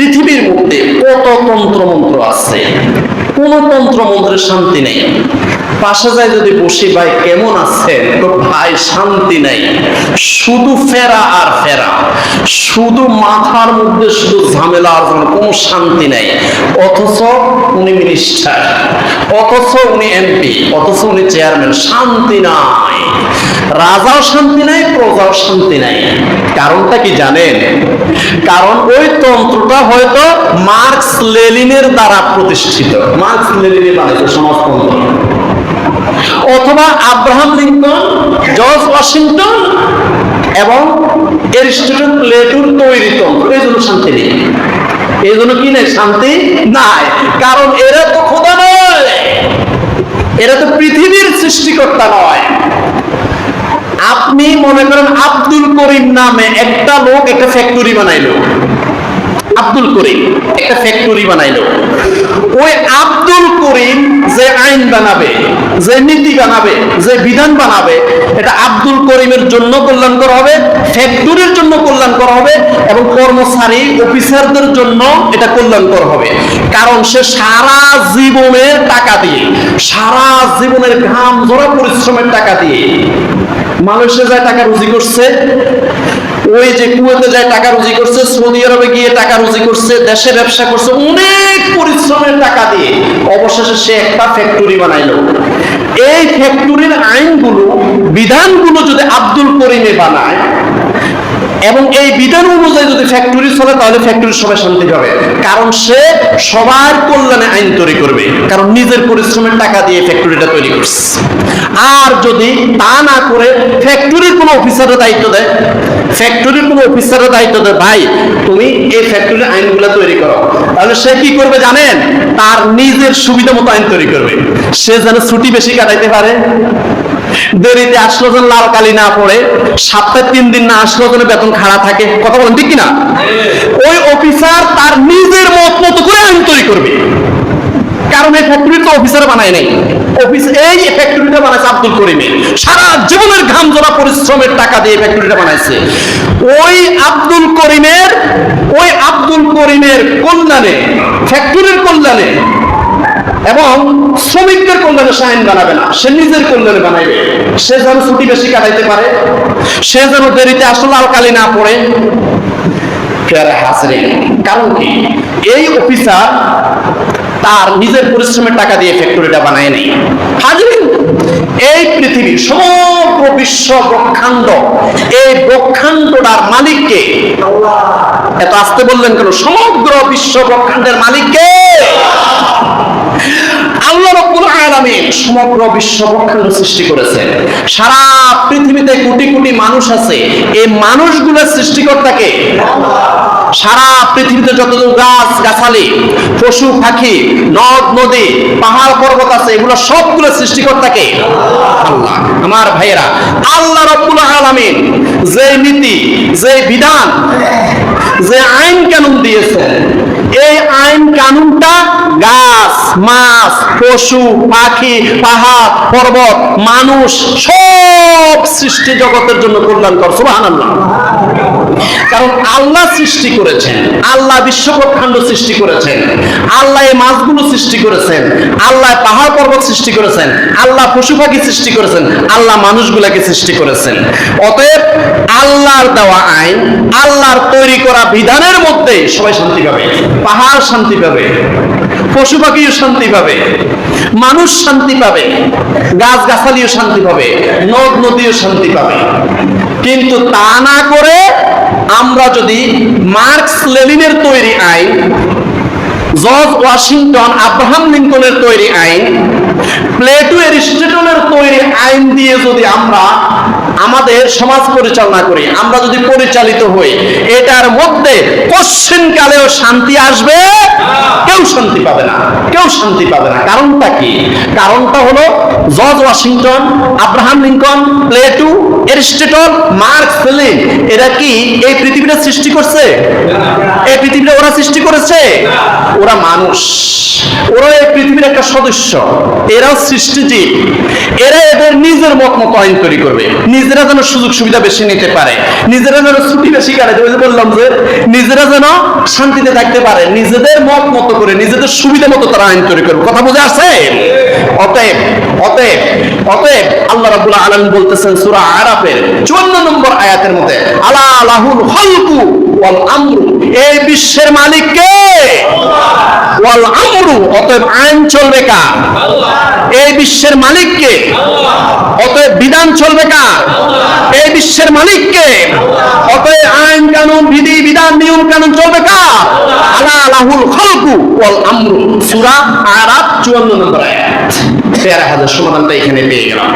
পৃথিবীর মধ্যে কত তন্ত্রমন্ত্র আছে? কোন তন্ত্রমন্ত্রের শান্তি নেই। পাশে যায় যদি বসি, ভাই, কেমন আছেন তো, ভাই, শান্তি নেই। শুধু ফেরা আর ফেরা। শুধু মাথার মধ্যে শুধু ঝামেলা আর কোনো শান্তি নেই। অথচ উনি মিনিস্টার অথচ উনি এমপি অথচ উনি চেয়ারম্যান শান্তি নাই। রাজাও শান্তি নাই, প্রজাও শান্তি নাই। কারণটা কি জানেন? কারণ ওই তন্ত্রটা হয়তো মার্কস লেলিনের দ্বারা প্রতিষ্ঠিত। মার্কস লেলিনে বানিয়েছে সমাজতন্ত্র অথবা আব্রাহাম লিঙ্কন, জর্জ ওয়াশিংটন এবং এরিস্টটল প্লেটুর তৈরি তন্ত্র। এই জন্য শান্তি নেই। এই জন্য কি নেই? শান্তি নাই। কারণ এরা তো খোদা নয়। এরা তো পৃথিবীর সৃষ্টিকর্তা নয়। আপনি মনে করেন আব্দুল করিম নামে একটা লোক একটা ফ্যাক্টরি বানাইলো। আব্দুল করিম একটা ফ্যাক্টরি বানাইলো। ওই আব্দুল করিম যে আইন বানাবে, যে নীতি বানাবে, যে বিধান বানাবে, এটা আব্দুল করিমের জন্য কল্যাণকর হবে ফ্যাক্টরির জন্য কল্যাণকর হবে এবং কর্মচারী অফিসারদের জন্য এটা কল্যাণকর হবে। কারণ সে সারা জীবনের টাকা দিয়ে, সারা জীবনের ঘাম ধরা পরিশ্রমের টাকা দিয়ে মালয়েশিয়া যায় টাকা রুজি করছে ওই যে কুয়েতে যায় টাকা রুজি করছে, সৌদি আরবে গিয়ে টাকা রুজি করছে, দেশে ব্যবসা করছে, অনেক পরিশ্রমের টাকা দিয়ে অবশেষে সে একটা ফ্যাক্টরি বানাইলো। এই ফ্যাক্টরির আইনগুলো, বিধানগুলো যদি আব্দুল করিমে বানায় এবং এই বিধান অনুযায়ী যদি ফ্যাক্টরি চলে তাহলে ফ্যাক্টরির সবাই শান্তি পাবে। কারণ সে সবার কল্যাণে আইন তৈরি করবে। কারণ নিজের পরিশ্রমের টাকা দিয়ে ফ্যাক্টরিটা তৈরি করছে। আর যদি তা না করে ফ্যাক্টরির কোনো অফিসারের দায়িত্ব দেয় ফ্যাক্টরির কোনো অফিসারের দায়িত্ব দেয়, ভাই, তুমি এই ফ্যাক্টরির আইনগুলো তৈরি করো। তাহলে সে কি করবে জানেন? তার নিজের সুবিধা মতো আইন তৈরি করবে। সে যেন ছুটি বেশি কাটাইতে পারে দেরিতে আসলো যেন লাল কালি না পড়ে সপ্তাহে তিন দিন না আসলো যেন বেতন খাড়া থাকে, কথা বলেন ঠিক কিনা? ওই অফিসার তার নিজের মত মতো করে আইন তৈরি করবে। কারণ এই ফ্যাক্টরি তো অফিসার বানায় নাই। অফিস, এই ফ্যাক্টরিটা বানাইছে আব্দুল করিমে, সারা জীবনের ঘাম জোড়া পরিশ্রমের টাকা দিয়ে ফ্যাক্টরিটা বানাইছে। ওই আব্দুল করিমের, ওই আব্দুল করিমের কল্যাণে ফ্যাক্টরির কল্যাণে এবং শ্রমিকদের কল্যাণে সে আইন বানাবে না, সে নিজের কল্যাণে বানাইবে? সে যেন ছুটি বেশি কাটাইতে পারে, সে যেন দেরিতে আসলে আলকালি না পড়ে। কারণ কি? এই অফিসার তার নিজের পরিশ্রমের টাকা দিয়ে ফ্যাক্টরিটা বানায় নেই। হাজিরিন, এই পৃথিবী সমগ্র বিশ্ব এই মালিককে এত আসতে বললেন কেন? সমগ্র বিশ্ব ব্রহ্মাণ্ডের মালিককে আল্লাহ রব্বুল আলামিন সমগ্র সৃষ্টি করেছেন। সারা পৃথিবীতে কোটি কোটি মানুষ আছে। এই মানুষগুলোর সৃষ্টিকর্তাকে সারা পৃথিবীতে গাছ, গাছালি, পশু, পাখি, নদ, নদী, পাহাড়, পর্বত আছে, এগুলো সবগুলো সৃষ্টিকর্তাকে আল্লাহ। আমার ভাইয়েরা, আল্লাহ রব্বুল আলামিন যে নীতি যে বিধান যে আইন কানুন দিয়েছেন, এই আইন কানুনটা গাছ মাছ পশু পাখি পাহাড় পর্বত মানুষ সব সৃষ্টি জগতের জন্য কল্যাণকর সুবহানাল্লাহ। কারণ আল্লাহ সৃষ্টি করেছেন। আল্লাহ বিশ্বব্রহ্মাণ্ড সৃষ্টি করেছেন। আল্লাহ এই মাছগুলো সৃষ্টি করেছেন। আল্লাহ পাহাড় পর্বত সৃষ্টি করেছেন। আল্লাহ পশু পাখি সৃষ্টি করেছেন। আল্লাহ মানুষগুলাকে সৃষ্টি করেছেন। অতএব আল্লাহর দেওয়া আইন, আল্লাহর তৈরি করা বিধানের মধ্যে সবাই শান্তি পাবে। পাহাড় শান্তি পাবে। পশু পাখিও শান্তি পাবে। মানুষ শান্তি পাবে। গাছ গাছালিও শান্তি পাবে। নদ নদীও শান্তি পাবে। কিন্তু তা না করে আমরা যদি মার্কস লেনিনের তৈরি আইন, জর্জ ওয়াশিংটন, আব্রাহাম লিঙ্কনের তৈরি আইন, প্লেটো এরিস্টটলের তৈরি আইন দিয়ে যদি আমরা আমাদের সমাজ পরিচালনা করি। আমরা যদি পরিচালিত হই, এটার মধ্যে কোশ্চেন কালেও শান্তি আসবে, কেউ শান্তি পাবে না। কেউ শান্তি পাবে না। কারণটা কি? কারণটা হলো George Washington, Abraham Lincoln, Plato Aristotle Marx Lenin এরা কি এই পৃথিবীটা সৃষ্টি করছে? এই পৃথিবীটা ওরা সৃষ্টি করেছে? ওরা মানুষ। ওরা এই পৃথিবীর একটা সদস্য। এরাও সৃষ্টিজীব। এরা এদের নিজের মত মতো আইন তৈরি করবে। নিজেরা যেন সুযোগ সুবিধা বেশি নিতে পারে, নিজেরা যেন ছুটি বেশি কাটাতে ওই যে বললাম যে নিজেরা যেন শান্তিতে থাকতে পারে, নিজেদের মত মতো করে, নিজেদের সুবিধা মতো তারা আইন তৈরি করবে। কথা বুঝে আসে অতএব অতএব অতএব আল্লাহ রাব্বুল আলামিন বলতেছেন সূরা আরাফের 54 নম্বর আয়াতের মধ্যে, আলা লাহুল খালকু ওয়াল আমরু। এই বিশ্বের মালিক কে? ওয়াল আমরু, অতএব আইন চলবে কার? এই বিশ্বের মালিক কে? অতএব বিধান চলবে কার? এই বিশ্বের মালিক কে? অতএব আইন কানুন, বিধি, বিধান, নিয়ম কানুন চলবে কার? আলা লাহুল খালকু ওয়াল আমরু। সূরা আরাফ 54 নম্বর আয়াত। তেরো হাজার সমাধানটা এখানে পেয়ে গেলাম।